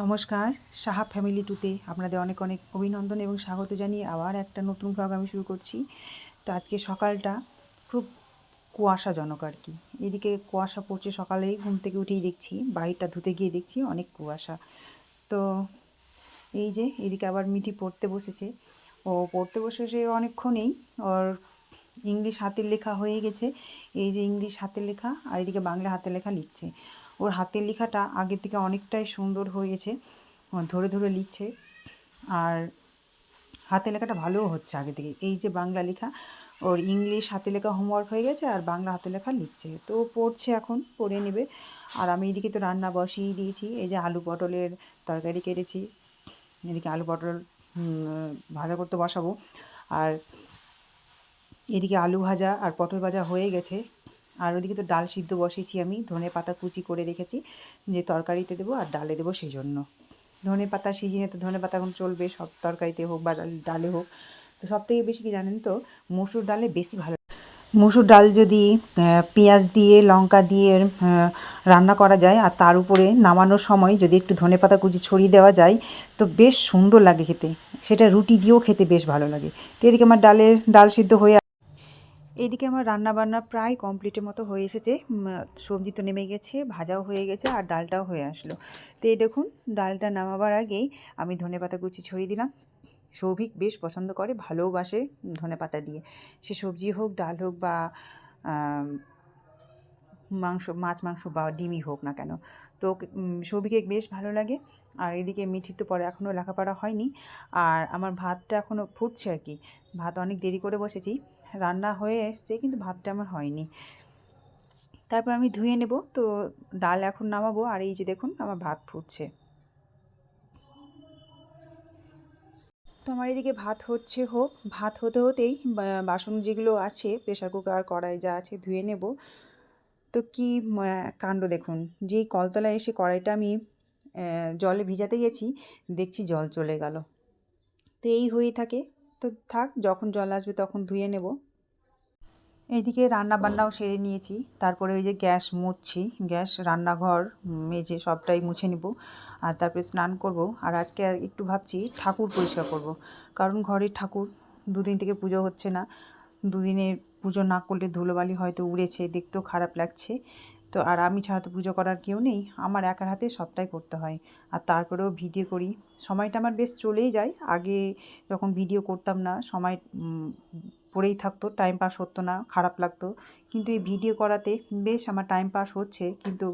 নমস্কার, সাহা ফ্যামিলি টুতে আপনাদের অনেক অনেক অভিনন্দন এবং স্বাগত জানিয়ে আবার একটা নতুন ব্লগ আমি শুরু করছি। তো আজকে সকালটা খুব কুয়াশাজনক আর কি। এদিকে কুয়াশা পড়ছে সকালেই, ঘুম থেকে উঠেই দেখছি, বাড়িটা ধুতে গিয়ে দেখছি, অনেক কুয়াশা। তো এই যে এদিকে আবার মিঠি পড়তে বসেছে। ও পড়তে বসেছে অনেকক্ষণেই ওর ইংলিশ হাতের লেখা হয়ে গেছে। এই যে ইংলিশ হাতের লেখা আর এদিকে বাংলা হাতের লেখা লিখছে। ওর হাতের লেখাটা আগের থেকে অনেকটাই সুন্দর হয়েছে ধরে ধরে লিখছে। আর হাতের লেখাটা ভালোও হচ্ছে আগে থেকে। এই যে বাংলা লেখা, ওর ইংলিশ হাতে লেখা হোমওয়ার্ক হয়ে গেছে আর বাংলা হাতে লেখা লিখছে। তো পড়ছে এখন, পড়ে নেবে। আর আমি এদিকে তো রান্না বসিয়ে দিয়েছি, এই যে আলু পটলের তরকারি কেটেছি। এদিকে আলু পটল ভাজা করতে বসাবো। আর এদিকে আলু ভাজা আর পটল ভাজা হয়ে গেছে। আর ওদিকে তো ডাল সিদ্ধ বসেছি আমি, ধনে পাতা কুচি করে রেখেছি, যে তরকারিতে দেবো আর ডালে দেবো সেই জন্য ধনে পাতা সিজনে তো ধনে পাতা এখন চলবে, সব তরকারিতে হোক বা ডাল- হোক। তো সব থেকে বেশি কি জানেন তো, মসুর ডালে বেশি ভালো মসুর ডাল যদি পেঁয়াজ দিয়ে, লঙ্কা দিয়ে রান্না করা যায় আর তার উপরে নামানোর সময় যদি একটু ধনেপাতা কুচি ছড়িয়ে দেওয়া যায়, তো বেশ সুন্দর লাগে খেতে। সেটা রুটি দিয়েও খেতে বেশ ভালো লাগে। তো এদিকে আমার ডালের, ডাল সিদ্ধ হয়ে এইদিকে আমার রান্না বান্না প্রায় কমপ্লিটের মতো হয়ে এসেছে। সবজি তো নেমে গেছে, ভাজাও হয়ে গেছে আর ডালটাও হয়ে আসলো। তো এই দেখুন, ডালটা নামাবার আগেই আমি ধনেপাতা কুচি ছড়িয়ে দিলাম। সৌভিক বেশ পছন্দ করে ভালোবাসে ধনেপাতা দিয়ে। সে সবজি হোক, ডাল হোক বা মাংস, মাছ, মাংস বা ডিমই হোক না কেন। তো সৌভিকে বেশ ভালো লাগে। আর এদিকে মিঠির তো পরে এখনও লেখাপড়া হয়নি। আর আমার ভাতটা এখনও ফুটছে আর কি। ভাত অনেক দেরি করে বসেছি। রান্না হয়ে এসছে কিন্তু ভাতটা আমার হয়নি। তারপর আমি ধুয়ে নেব। তো ডাল এখন নামাবো। আর এই যে দেখুন, আমার ভাত ফুটছে। তো আমার এদিকে ভাত হচ্ছে হোক। ভাত হতে হতেই বাসন যেগুলো আছে প্রেশার কুকার, কড়াই যা আছে ধুয়ে নেব। তো কি কাণ্ড দেখুন। যেই কলতলায় এসে কড়াইটা আমি জলে ভিজাতে গেছি, দেখছি জল চলে গেল। তো এই হয়েই থাকে। তো থাক, যখন জল আসবে তখন ধুয়ে নেব। এইদিকে রান্না বান্নাও সেরে নিয়েছি। তারপরে ওই যে গ্যাস মুছছি। গ্যাস, রান্নাঘর, মেঝে সবটাই মুছে নিব। আর তারপরে স্নান করব। আর আজকে একটু ভাবছি ঠাকুর পরিষ্কার করব। কারণ ঘরের ঠাকুর দুদিন থেকে পুজো হচ্ছে না। দুদিনের পুজো না করলে ধুলোবালি হয়তো উড়েছে। দেখতেও খারাপ লাগছে। তো আর আমি ছাড়া তো পুজো করার কেউ নেই। আমার একার হাতে সবটাই করতে হয়। আর তারপরেও ভিডিও করি। সময়টা আমার বেশ চলেই যায়। আগে যখন ভিডিও করতাম না, সময় পড়েই থাকতো। টাইম পাস হতো না, খারাপ লাগতো। কিন্তু এই ভিডিও করাতে বেশ আমার টাইম পাস হচ্ছে। কিন্তু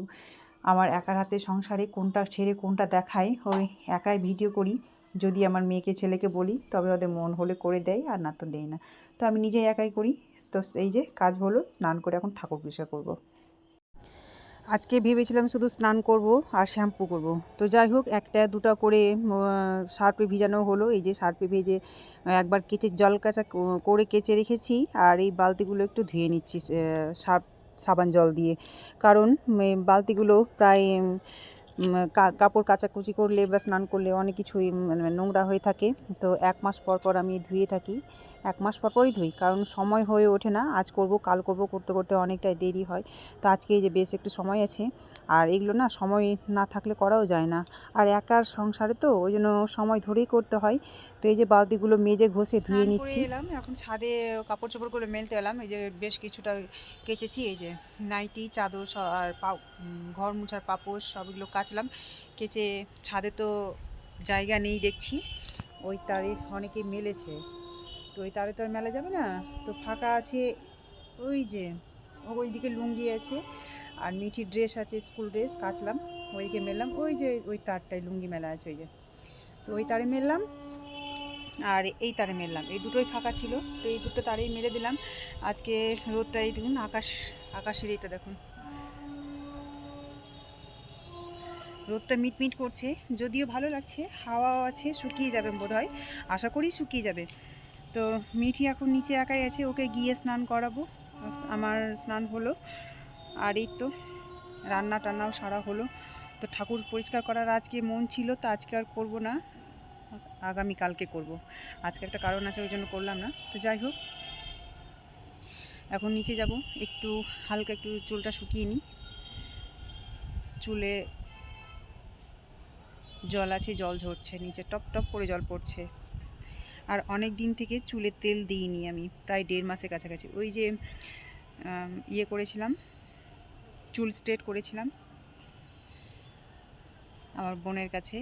আমার একার হাতে সংসারে কোনটা ছেড়ে কোনটা দেখায়, ওই একাই ভিডিও করি। যদি আমার মেয়েকে, ছেলেকে বলি, তবে ওদের মন হলে করে দেয়, আর না তো দেয় না। তো আমি নিজেই একাই করি। তো এই যে কাজ হলো, স্নান করে এখন ঠাকুর পরিষ্কার করব। আজকে ভেবেছিলাম শুধু স্নান করব আর শ্যাম্পু করব। তো যাই হোক, একটা দুটো করে সার্পে ভিজানো হলো। এই যে সার্পে ভেজে একবার কেচে, জল কাঁচা করে কেচে রেখেছি আর এই বালতিগুলো একটু ধুয়ে নিচ্ছি সার্ফ সাবান জল দিয়ে। কারণ বালতিগুলো প্রায় কাপড় কাচাকুচি করলে বা স্নান করলে অনেক কিছুই মানে নোংরা হয়ে থাকে। তো এক মাস পর পর আমি ধুয়ে থাকি। এক মাস পর পরই ধুই কারণ সময় হয়ে ওঠে না। আজ করব কাল করব করতে করতে অনেকটাই দেরি হয়। তো আজকে এই যে বেশ একটু সময় আছে আর এগুলো না সময় না থাকলে করাও যায় না। আর একার সংসারে তো ওই জন্য সময় ধরেই করতে হয়। তো এই যে বালতিগুলো মেজে ঘষে ধুয়ে নিচ্ছি। এলাম এখন ছাদে কাপড় চোপড়গুলো মেলতে এলাম। এই যে বেশ কিছুটা কেচেছি এই যে নাইটি চাদর আর পা ঘর মুছার পাপোশ সবগুলো কাচলাম। কেচে ছাদে তো জায়গা নেই দেখছি। ওই তারে অনেকে মেলেছে। তো ওই তারে তো আর মেলা যাবে না। তো ফাঁকা আছে ওই যে, ওইদিকে লুঙ্গি আছে আর মিঠি ড্রেস আছে, স্কুল ড্রেস কাচলাম, ওইদিকে মেললাম, ওই যে ওই তারটায় লুঙ্গি মেলা আছে ওই যে। তো ওই তারে মেললাম আর এই তারে মেললাম, এই দুটোই ফাঁকা ছিল, তো এই দুটো তারেই মেরে দিলাম। আজকে রোদটা এই দেখুন, আকাশ, আকাশের এটা দেখুন। রোদটা মিটমিট করছে, যদিও ভালো লাগছে, হাওয়াও আছে, শুকিয়ে যাবে বোধ হয় আশা করি শুকিয়ে যাবে। তো মিঠি এখন নিচে একাই আছে, ওকে গিয়ে স্নান করাবো। আমার স্নান হলো, আর এই তো রান্না টান্নাও সারা হলো। তো ঠাকুর পরিষ্কার করার আজকে মন ছিল, তো আজকে আর করব না, আগামী কালকে করব। আজকে একটা কারণ আছে, ওই জন্য করলাম না। তো যাই হোক, এখন নিচে যাব, একটু হালকা একটু চুলটা শুকিয়ে নিই। চুলে জল আছে, জল ঝরছে, নিচে টপ টপ করে জল পড়ছে। আর অনেক দিন থেকে চুলে তেল দিইনি আমি, প্রায় দেড় মাসের কাছাকাছি। ওই যে ইয়ে করেছিলাম, চুল স্ট্রেট করেছিলাম। আমার বোনের কাছে।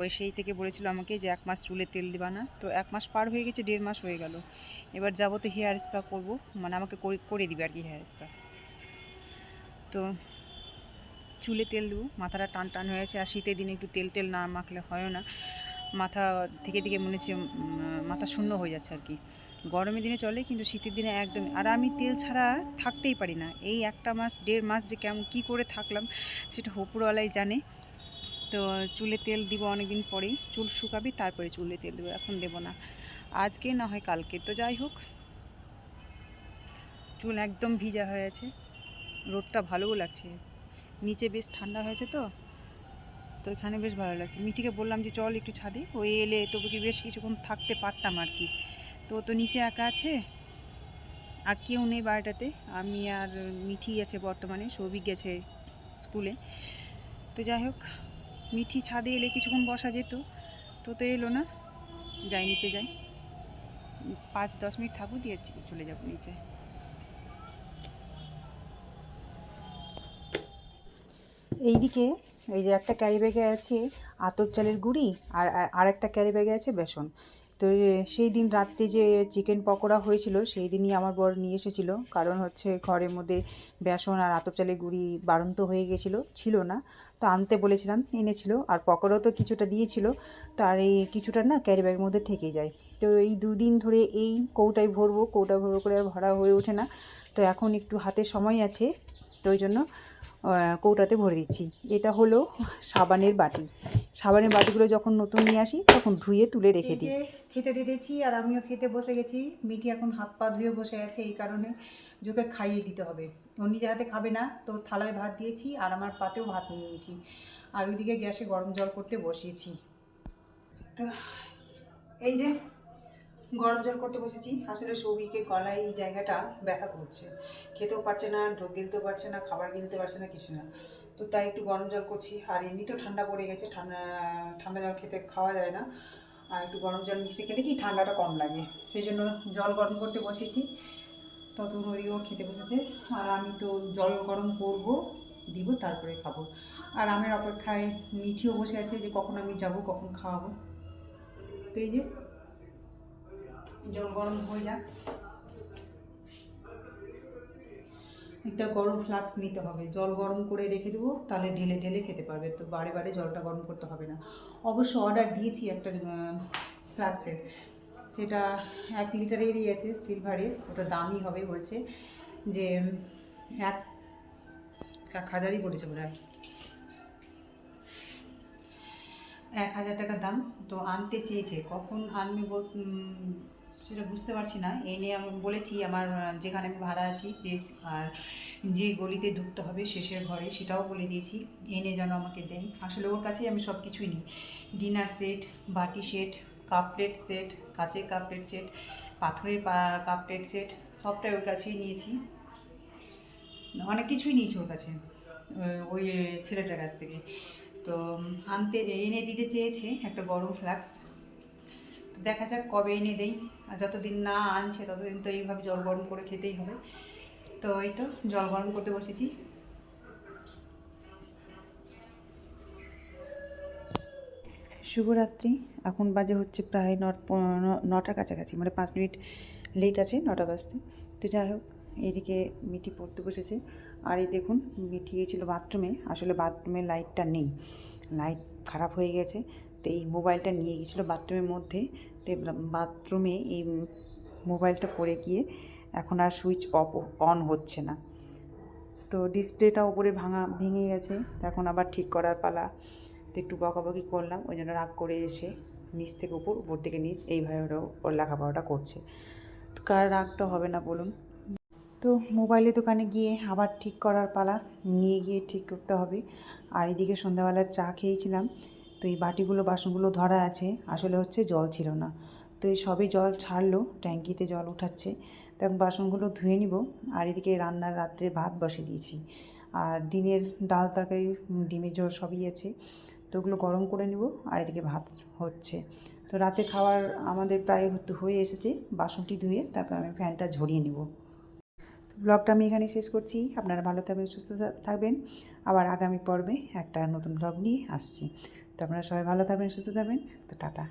ওই সেই থেকে বলেছিল আমাকে যে এক মাস চুলে তেল দিবা না। তো এক মাস পার হয়ে গেছে, দেড় মাস হয়ে গেল। এবার যাব তো হেয়ার স্পা করব মানে আমাকে করে দিবে আর কি হেয়ার স্পা। তো চুলে তেল দেবো, মাথাটা টান টান হয়েছে আর শীতের দিনে একটু তেল টেল না মাখলে হয় না। মাথা থেকে দিকে মনে হচ্ছে মাথা শূন্য হয়ে যাচ্ছে আর কি। গরমের দিনে চলে, কিন্তু শীতের দিনে একদম, আর আমি তেল ছাড়া থাকতেই পারি না। এই একটা মাস, দেড় মাস যে কেমন, কী করে থাকলাম, সেটা হোপুরওয়ালাই জানে। তো চুলে তেল দিব অনেক দিন পরেই, চুল শুকাবি, তারপরে চুলে তেল দেবো, এখন দেবো না। আজকে না হয় কালকে, তো যাই হোক। চুল একদম ভিজা হয়ে আছে, রোদটা ভালোও লাগছে। নিচে বেশ ঠান্ডা হয়েছে তো তো এখানে বেশ ভালো লাগছে। মিঠিকে বললাম যে, চল একটু ছাদে। ওই এলে তবু কি বেশ কিছুক্ষণ থাকতে পারতাম আর কি। তো তো নিচে একা আছে। আর কেউ নেই বাড়িটাতে। আমি আর মিঠি আছে বর্তমানে, সৌভিক গেছে স্কুলে। তো যাই হোক, মিঠি ছাদে এলে কিছুক্ষণ বসা যেত। তো তো এলো না। যাই নিচে যাই। পাঁচ, দশ মিনিট থাকব দিয়ে চলে যাব নিচে। এইদিকে এই যে একটা ক্যারি ব্যাগে আছে আতর চালের গুঁড়ি আর, আর- একটা ক্যারি ব্যাগে আছে বেসন। তো সেই দিন রাত্রে যে চিকেন পকোড়া হয়েছিল, সেই দিনই আমার বর নিয়ে এসেছিল। কারণ হচ্ছে ঘরের মধ্যে বেসন আর আতর চালের গুঁড়ি বাড়ন্ত হয়ে গেছিল, ছিল না। তো আনতে বলেছিলাম, এনেছিল। আর পকোড়াও তো কিছুটা দিয়েছিল। তো আর এই কিছুটা না ক্যারি ব্যাগের মধ্যে থেকে যায়। তো এই দুদিন ধরে এই কৌটায় ভরবো, কৌটা ভরবো করে আর ভরা হয়ে ওঠে না। তো এখন একটু হাতে সময় আছে, তো ওই জন্য কৌটাতে ভরে দিচ্ছি। এটা হলো সাবানের বাটি। সাবানের বাটিগুলো যখন নতুন নিয়ে আসি তখন ধুয়ে তুলে রেখে দিই। খেতে দিতেছি আর আমিও খেতে বসে গেছি। মিটি এখন হাত পা ধুয়ে বসে আছে এই কারণে যোকে খাইয়ে দিতে হবে। ও নিজে হাতে খাবে না তো থালায় ভাত দিয়েছি আর আমার পাতেও ভাত নিয়ে নিয়েছি। আর ওইদিকে গ্যাসে গরম জল করতে বসিয়েছি। তো এই যে গরম জল করতে বসেছি। আসলে সৌভিকে গলায় এই জায়গাটা ব্যথা করছে। খেতেও পারছে না, ঢোক গিলতেও পারছে না, খাবার গিলতে পারছে না, কিছু না। তো তাই একটু গরম জল করছি। আর এমনিতেও ঠান্ডা পড়ে গেছে, ঠান্ডা ঠান্ডা জল খেতে খাওয়া যায় না। আর একটু গরম জল মিশিয়ে খেলে কি ঠান্ডাটা কম লাগে। সেই জন্য জল গরম করতে বসেছি। ততক্ষণ ওইও খেতে বসেছে। আর আমি তো জল গরম করব, দিব, তারপরে খাব। আর আমের অপেক্ষায় মিঠিও বসে আছে যে কখন আমি যাব, কখন খাওয়াবো। তো এই যে জল গরম হয়ে যাক। একটা গরম ফ্লাক্স নিতে হবে। জল গরম করে রেখে দেবো, তাহলে ঢেলে ঢেলে খেতে পারবে। তো বারে বারে জলটা গরম করতে হবে না। অবশ্য অর্ডার দিয়েছি একটা ফ্লাক্সের সেটা এক লিটারেরই আছে সিলভারের ওটা দামি হবে বলছে যে, এক এক হাজারই পড়েছে বোধ হয় এক হাজার টাকা দাম। তো আনতে চেয়েছে। কখন আনবে সেটা বুঝতে পারছি না। এই নিয়ে আমি বলেছি আমার, যেখানে আমি ভাড়া আছি, যে, আর যে গলিতে ঢুকতে হবে শেষের ঘরে, সেটাও বলে দিয়েছি। এনে যেন আমাকে দেয় আসলে ওর কাছেই আমি সব কিছুই নিই। ডিনার সেট, বাটি সেট, কাপ প্লেট সেট, কাচের কাপ প্লেট সেট, পাথরের কাপ প্লেট সেট, সবটাই ওর কাছেই নিয়েছি। অনেক কিছুই নিয়েছি ওর কাছে ওই ছেলেটার কাছ থেকে। তো, আনতে, এনে দিতে চেয়েছে একটা গরম ফ্লাক্স। দেখা যাক কবে এনে দেই। আর যতদিন না আনছে ততদিন তো এইভাবে জল গরম করে খেতেই হবে। তো এই তো, জল গরম করতে বসেছি। শুভরাত্রি। এখন বাজে হচ্ছে প্রায় ন- নটার কাছাকাছি মানে পাঁচ মিনিট লেট আছে, নটা বাজতে। তো যাই হোক, এইদিকে মিঠি পড়তে বসেছে। আর এই দেখুন, মিঠি গিয়েছিল বাথরুমে আসলে বাথরুমে লাইটটা নেই। লাইট খারাপ হয়ে গেছে। তো এই মোবাইলটা নিয়ে গেছিল বাথরুমের মধ্যে। বাথরুমে এই মোবাইলটা পড়ে গিয়ে এখন আর সুইচ অফ অন হচ্ছে না। তো ডিসপ্লেটা ওপরে ভাঙা, ভেঙে গেছে। এখন আবার ঠিক করার পালা। তো একটু বকাবকি করলাম। ওই জন্য রাগ করে এসে নিচ থেকে উপর উপর থেকে নিচ এইভাবে ওরা লেখাপড়াটা করছে। তো কার রাগটা হবে না বলুন? তো মোবাইলের দোকানে গিয়ে আবার ঠিক করার পালা। নিয়ে গিয়ে ঠিক করতে হবে। আর এদিকে সন্ধ্যাবেলা চা খেয়েছিলাম। তো এই বাটিগুলো, বাসনগুলো ধরা আছে। আসলে হচ্ছে জল ছিল না। তো এই সবে জল ছাড়লো, ট্যাঙ্কিতে জল উঠাচ্ছে। তো এখন বাসনগুলো ধুয়ে নিব। আর এদিকে রান্নার রাত্রে ভাত বসে দিয়েছি। আর দিনের ডাল তরকারি ডিমের ঝোল সবই আছে। তো ওগুলো গরম করে নেব। আর এদিকে ভাত হচ্ছে। তো রাতে খাওয়ার আমাদের প্রায় হয়ে এসেছে। বাসনটি ধুয়ে তারপর আমি ফ্যানটা ঝরিয়ে নেব। ব্লগটা আমি এখানে শেষ করছি। আপনারা ভালো থাকবেন, সুস্থ থাকবেন। আবার আগামী পর্বে একটা নতুন ব্লগ নিয়ে আসছি। তো আপনারা সবাই ভালো থাকবেন সুস্থ থাকবেন। তো টাটা।